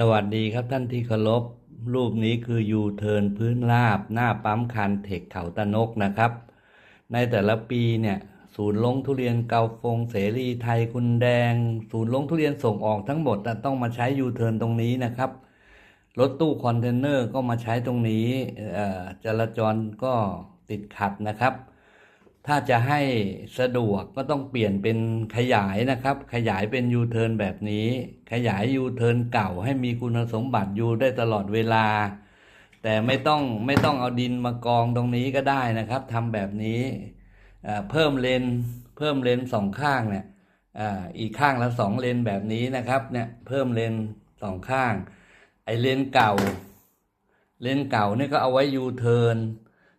สวัสดีครับท่านที่เคารพรูปนี้คือยูเทิร์นพื้นราบ หน้าปั๊มคันเทคเขาตะนกนะครับ ในแต่ละปีเนี่ยศูนย์ลงทุเรียนเกาฟงเสรีไทยคุณแดง ศูนย์ลงทุเรียนส่งออกทั้งหมดต้องมาใช้ยูเทิร์นตรงนี้นะครับรถตู้คอนเทนเนอร์ก็มาใช้ตรงนี้จราจรก็ติดขัดนะครับ ถ้าจะให้สะดวกก็ต้องเปลี่ยนเป็นขยายนะครับ ขยายเป็นยูเทิร์นแบบนี้ ขยายยูเทิร์นเก่าให้มีคุณสมบัติอยู่ได้ตลอดเวลา แต่ไม่ต้องไม่ต้องเอาดินมากองตรงนี้ก็ได้นะครับทำแบบนี้เพิ่มเลนเพิ่มเลนสองข้างเนี่ยอีกข้างละสองเลนแบบนี้นะครับเนี่ยเพิ่มเลนสองข้าง ไอเลนเก่า เลนเก่าเนี่ยก็เอาไว้ยูเทิร์น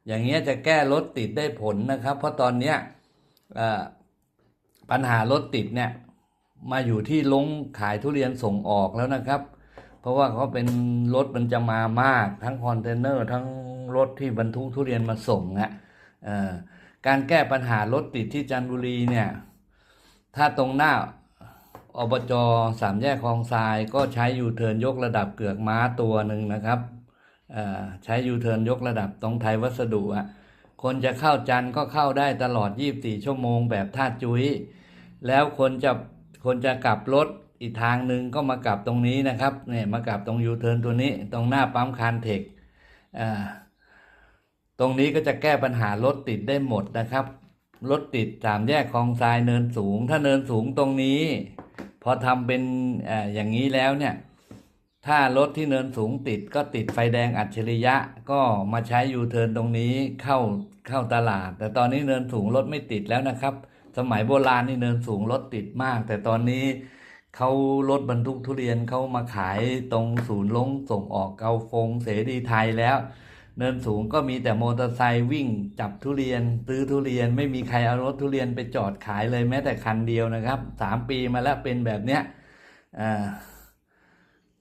อย่างเงี้ยจะแก้รถติดได้ผลนะครับ เพราะตอนเนี้ยปัญหารถติดเนี่ยมาอยู่ที่ลงขายทุเรียนส่งออกแล้วนะครับ เพราะว่าเขาเป็นรถมันจะมามากทั้งคอนเทนเนอร์ทั้งรถที่บรรทุกทุเรียนมาส่งอะเอ่อการแก้ปัญหารถติดที่จันทบุรีเนี่ย ถ้าตรงหน้าอบจสามแยกคลองทรายก็ใช้ยูเทิร์นยกระดับเกือกม้าตัวหนึ่งนะครับ ใช้ยูเทิร์นยกระดับตรงไทยวัสดุอะคนจะเข้าจันทร์ก็เข้าได้ตลอด 24 ชั่วโมงแบบท่าจุ้ยแล้วคนจะคนจะกลับรถอีกทางหนึ่งก็มากลับตรงนี้นะครับเนี่ยมากลับตรงยูเทิร์นตัวนี้ตรงหน้าปั๊มคานเทคตรงนี้ก็จะแก้ปัญหารถติดได้หมดนะครับ รถติดสามแยกคลองทรายเนินสูง ถ้าเนินสูงตรงนี้ พอทำเป็นออย่างนี้แล้วเนี่ย ถ้ารถที่เนินสูงติดก็ติดไฟแดงอัจฉริยะ ก็มาใช้ยูเทิร์นตรงนี้เข้าเข้าตลาด แต่ตอนนี้เนินสูงรถไม่ติดแล้วนะครับ สมัยโบราณนี่เนินสูงรถติดมาก แต่ตอนนี้เขารถบรรทุกทุเรียนเขามาขายตรงศูนย์ลงส่งออกเกาฟงเสรีไทยแล้ว เนินสูงก็มีแต่มอเตอร์ไซค์วิ่งจับทุเรียนซื้อทุเรียนไม่มีใครเอารถทุเรียนไปจอดขายเลยแม้แต่คันเดียวนะครับสามปีมาแล้วเป็นแบบเนี้ยอ่า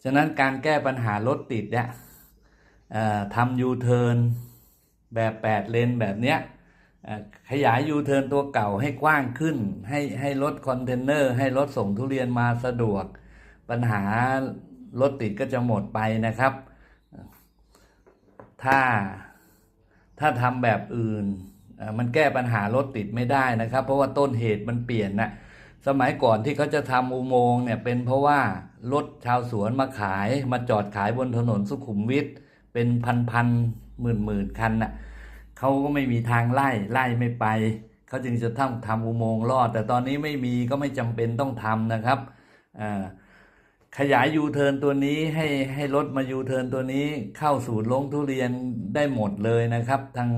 ฉะนั้นการแก้ปัญหารถติดเนี่ยทำยูเทิร์นแบบแปดเลนแบบเนี้ยขยายยูเทิร์นตัวเก่าให้กว้างขึ้น ให้ให้รถคอนเทนเนอร์ ให้รถส่งทุเรียนมาสะดวก ปัญหารถติดก็จะหมดไปนะครับ ถ้าถ้าทำแบบอื่นมันแก้ปัญหารถติดไม่ได้นะครับ เพราะว่าต้นเหตุมันเปลี่ยนนะ สมัยก่อนที่เขาจะทำอุโมงค์เนี่ยเป็นเพราะว่ารถชาวสวนมาขายมาจอดขายบนถนนสุขุมวิทเป็นพันพันหมื่นหมื่นคันน่ะเขาก็ไม่มีทางไล่ไล่ไม่ไปเขาจึงจะต้องทำอุโมงค์ลอด แต่ตอนนี้ไม่มีก็ไม่จำเป็นต้องทำนะครับขยายยูเทิร์นตัวนี้ให้ให้รถมายูเทิร์นตัวนี้เข้าศูนย์ลงทุเรียนได้หมดเลยนะครับ ทาง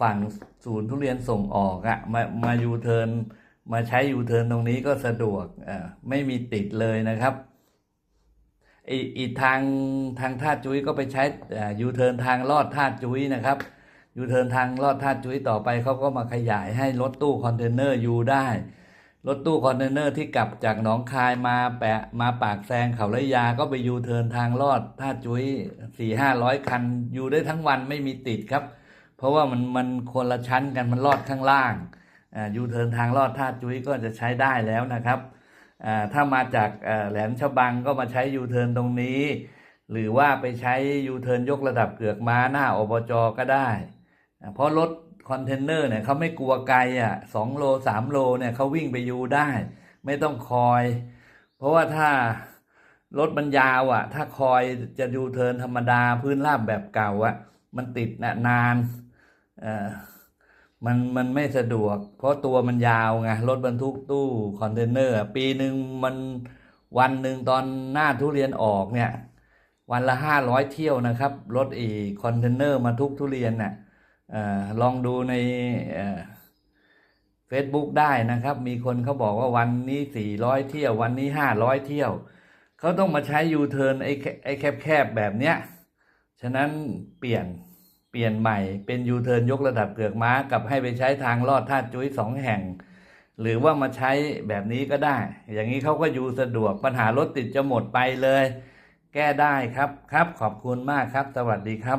ฝั่งศูนย์ทุเรียนส่งออกอะมามายูเทิร์น มาใช้ยูเทิร์นตรงนี้ก็สะดวกอ่าไม่มีติดเลยนะครับอีกทางทางท่าจุ้ยก็ไปใช้ยูเทิร์นทางลอดท่าจุ้ยนะครับยูเทิร์นทางลอดท่าจุ้ยต่อไปเขาก็มาขยายให้รถตู้คอนเทนเนอร์ยูได้รถตู้คอนเทนเนอร์ที่กลับจากหนองคายมาแปะมาปากแซงเขาระยาก็ไปยูเทิร์นทางลอดท่าจุ้ยสี่ห้าร้อยคันยูได้ทั้งวันไม่มีติดครับ เพราะว่ามันมันคนละชั้นกันมันลอดข้างล่าง ยูเทิร์นทางลอดท่าจุ้ยก็จะใช้ได้แล้วนะครับอ่าถ้ามาจากแหลมฉบังก็มาใช้ยูเทิร์นตรงนี้ หรือว่าไปใช้ยูเทิร์นยกระดับเกือกม้าหน้าอบจก็ได้อ่าเพราะรถคอนเทนเนอร์เนี่ยเขาไม่กลัวไกลอะสองโลสามโลเนี่ยเขาวิ่งไปยูได้ ไม่ต้องคอย เพราะว่าถ้ารถมันยาวอะ ถ้าคอยจะยูเทิร์นธรรมดาพื้นราบแบบเก่าอะ มันติดนะนานอ่อ มันมันไม่สะดวก เพราะตัวมันยาวไงรถบรรทุกตู้คอนเทนเนอร์ ปีหนึ่งมันวันหนึ่งตอนหน้าทุเรียนออกเนี่ย วันละห้าร้อยเที่ยวนะครับรถอีคอนเทนเนอร์มาทุกทุเรียนน่ะเอลองดูในเฟซบุ๊กได้นะครับ มีคนเขาบอกว่าวันนี้สี่ร้อยเที่ยว วันนี้ห้าร้อยเที่ยวเขาต้องมาใช้ยูเทิร์นไอแคไอ้แคบๆแบบเนี้ย ฉะนั้นเปลี่ยน เปลี่ยนใหม่เป็นยูเทิร์นยกระดับเกือกม้ากับให้ไปใช้ทางลอดท่าจุ้ยสองแห่ง หรือว่ามาใช้แบบนี้ก็ได้ อย่างนี้เขาก็อยู่สะดวกปัญหารถติดจะหมดไปเลย แก้ได้ครับครับขอบคุณมากครับ สวัสดีครับ